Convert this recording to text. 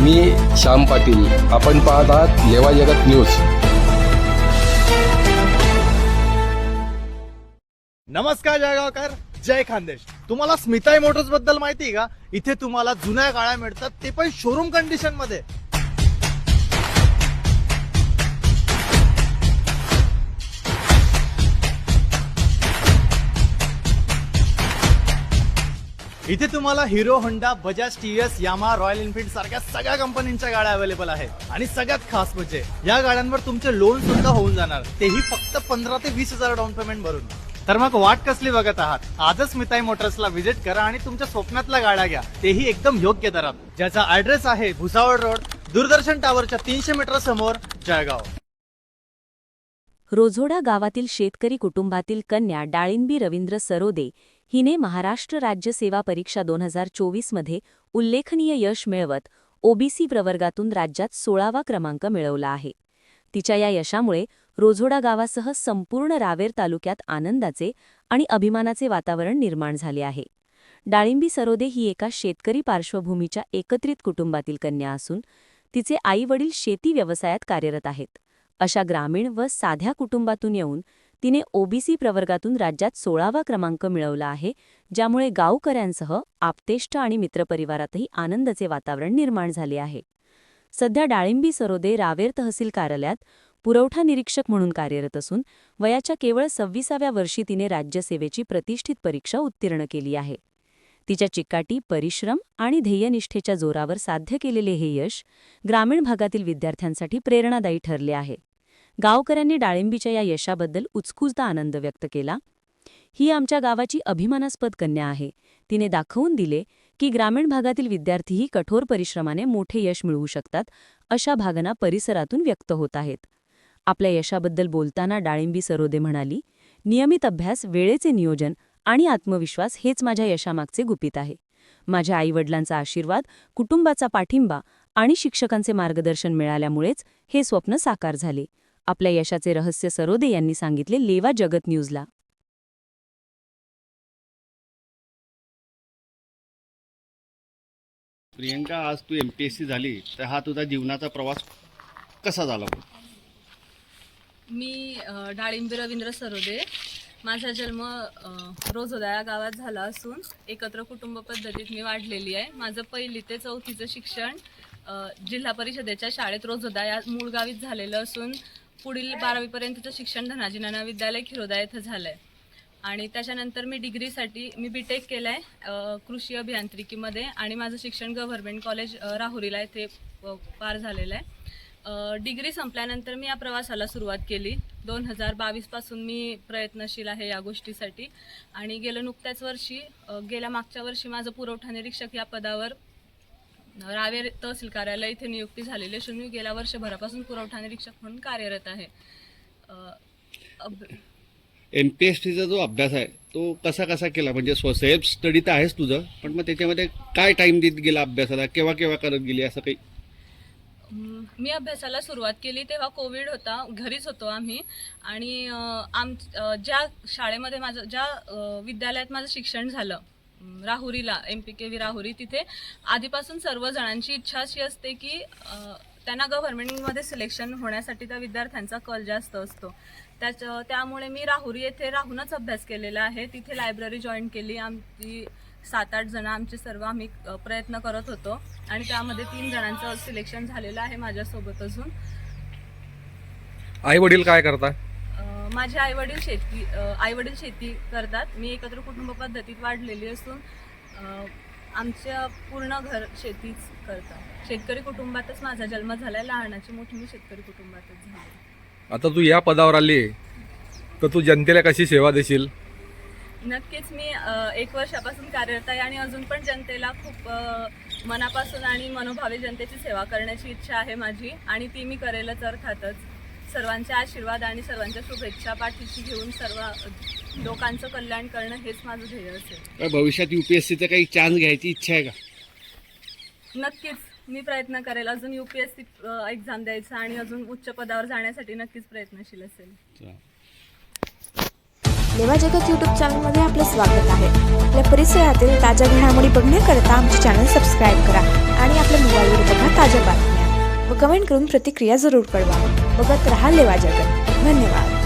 मी श्याम पाटील. आपण पाहत आहात लेवा जगत न्यूज. नमस्कार जळगावकर जय खानदेश. तुम्हाला स्मिताई मोटर्सबद्दल माहिती आहे का? इथे तुम्हाला जुन्या गाड्या मिळतात ते पण शोरूम कंडिशनमध्ये. इथे तुम्हाला Hero Honda Bajaj TVS Yamaha Royal Enfield सारख्या सगळ्या कंपनीच्या गाड्या अवेलेबल आहेत. आणि सगळ्यात खास म्हणजे या गाड्यांवर तुमचे लोन सुद्धा होऊन जाणार. तेही फक्त पंधरा ते वीस हजार डाऊन पेमेंट भरून. तर मग वाट कसली बघत आहात? आजच मिताई मोटर्सला व्हिजिट करा आणि तुमच्या स्वप्नातल्या गाड्या घ्या. तेही एकदम योग्य दरात. ज्याचा ऍड्रेस आहे भुसावळ रोड दूरदर्शन टावरच्या तीनशे मीटर समोर जळगाव. रोझोडा गावातील शेतकरी कुटुंबातील कन्या डाळिंबी रवींद्र सरोदे हिने महाराष्ट्र राज्य सेवा परीक्षा दोन हजार चोवीसमध्ये उल्लेखनीय यश मिळवत ओबीसी प्रवर्गातून राज्यात सोळावा क्रमांक मिळवला आहे. तिच्या या यशामुळे रोझोडा गावासह संपूर्ण रावेर तालुक्यात आनंदाचे आणि अभिमानाचे वातावरण निर्माण झाले आहे. डाळिंबी सरोदे ही एका शेतकरी पार्श्वभूमीच्या एकत्रित कुटुंबातील कन्या असून तिचे आई वडील शेती व्यवसायात कार्यरत आहेत. अशा ग्रामीण व साध्या कुटुंबातून येऊन तिने ओबीसी प्रवर्गातून राज्यात सोळावा क्रमांक मिळवला आहे ज्यामुळे गावकऱ्यांसह आपतेष्ट आणि मित्रपरिवारातही आनंदाचे वातावरण निर्माण झाले आहे. सध्या डाळिंबी सरोदे रावेर तहसील कार्यालयात पुरवठा निरीक्षक म्हणून कार्यरत असून वयाच्या केवळ सव्वीसाव्या वर्षी तिने राज्यसेवेची प्रतिष्ठित परीक्षा उत्तीर्ण केली आहे. तिच्या चिकाटी परिश्रम आणि ध्येयनिष्ठेच्या जोरावर साध्य केलेले हे यश ग्रामीण भागातील विद्यार्थ्यांसाठी प्रेरणादायी ठरले आहे. गावकऱ्यांनी डाळिंबीच्या या यशाबद्दल उत्स्फूर्त आनंद व्यक्त केला. ही आमच्या गावाची अभिमानास्पद कन्या आहे. तिने दाखवून दिले की ग्रामीण भागातील विद्यार्थीही कठोर परिश्रमाने मोठे यश मिळवू शकतात अशा भावना परिसरातून व्यक्त होत आहेत. आपल्या यशाबद्दल बोलताना डाळिंबी सरोदे म्हणाली नियमित अभ्यास वेळेचे नियोजन आणि आत्मविश्वास हेच माझ्या यशामागचे गुपित आहे. माझ्या आईवडिलांचा आशीर्वाद कुटुंबाचा पाठिंबा आणि शिक्षकांचे मार्गदर्शन मिळाल्यामुळेच हे स्वप्न साकार झाले. आपल्या यशाचे रहस्य सरोदे यांनी सांगितले लेवा जगत न्यूजला. प्रियंका आज तू एम पी एस सी झाली तर हा तुझा जीवनाचा प्रवास कसा झाला? मी डाळिंबी रवींद्र सरोदे. माझा जन्म रोजोदा या गावात झाला असून एकत्र कुटुंब पद्धतीत मी वाढलेली आहे. माझं पहिली ते चौथीचं शिक्षण जिल्हा परिषदेच्या शाळेत रोजोदा या मूळ गावीत झालेलं असून पुढील बारावीपर्यंतचं शिक्षण धनाजी नाना विद्यालय खिरोदा येथे झालं आहे आणि त्याच्यानंतर मी डिग्रीसाठी मी बी टेक केलं आहे कृषी अभियांत्रिकीमध्ये आणि माझं शिक्षण गव्हर्नमेंट कॉलेज राहुरीला येथे पार झालेलं आहे. डिग्री संपल्यानंतर मी या प्रवासाला सुरुवात केली. दोन हजार बावीसपासून मी प्रयत्नशील आहे या गोष्टीसाठी. आणि गेलं नुकत्याच वर्षी गेल्या मागच्या वर्षी माझं पुरवठा निरीक्षक या पदावर रावेर तहसील कार्यालय इथे नियुक्ती झालेली असून मी गेल्या वर्षभरापासून पुरवठा निरीक्षक म्हणून कार्यरत आहे. एम पी एस टीचा जो अभ्यास आहे तो कसा कसा केला? म्हणजे स्व सेल्फ स्टडी तर आहेच तुझं पण मग त्याच्यामध्ये काय टाइम देत गेला अभ्यासाला? केव्हा केव्हा करत गेली असं काही? मी अभ्यासाला सुरुवात केली तेव्हा कोविड होता घरीच होतो आम्ही. आणि आम ज्या शाळेमध्ये माझं ज्या विद्यालयात माझं शिक्षण झालं राहुरीला M P K V Rahuri तिथे. आधीपासून सर्व जणांची इच्छा अशी असते की त्यांना गव्हर्नमेंटमध्ये सिलेक्शन होण्यासाठी त्या विद्यार्थ्यांचा कल जास्त असतो. त्याच त्यामुळे मी राहुरी येथे राहूनच अभ्यास केलेला आहे. तिथे लायब्ररी जॉईन केली. आमची सात आठ जण आमचे सर्व आम्ही प्रयत्न करत होतो. आणि त्यामध्ये तीन जणांचं सिलेक्शन झालेलं आहे माझ्यासोबत अजून. आई वडील काय करतात माझे आईवडील शेती आई वडील शेती करतात. मी एकत्र कुटुंब पद्धतीत वाढलेली असून आमच्या पूर्ण घर शेतीच करतात. शेतकरी कुटुंबातच माझा जन्म झालाय. लहानाची मोठी मी शेतकरी कुटुंबातच झाले. आता तू या पदावर आली तर तू जनतेला कशी सेवा देशील? नक्कीच मी एक वर्षापासून कार्यरत आहे आणि अजून पण जनतेला खूप मनापासून आणि मनोभावे जनतेची सेवा करण्याची इच्छा आहे माझी. आणि ती मी करेलच अर्थातच. सर्वांचे आशीर्वाद आणि सर्वांच्या शुभेच्छा पाठीशी घेऊन सर्व लोकांचं कल्याण करणं हेच माझं ध्येय असेल. काय भविष्यात यू पी एस सीचा काही चान्स घ्यायची इच्छा आहे का? नक्कीच. मी प्रयत्न करेल. अजून U P S C exam द्यायचा आणि अजून उच्च पदावर जाण्यासाठी नक्कीच प्रयत्नशील असेल. लेवा जगत यूट्यूब चॅनलमध्ये आपलं स्वागत आहे. आपल्या परिसरातील ताज्या घडामोडी बघण्याकरता आमचे चॅनल सबस्क्राईब करा आणि आपल्या मोबाईलवर बघा ताज्या ताज्या बातम्या व कमेंट करून प्रतिक्रिया जरूर कळवा. बघत राहा लेवा धन्यवाद.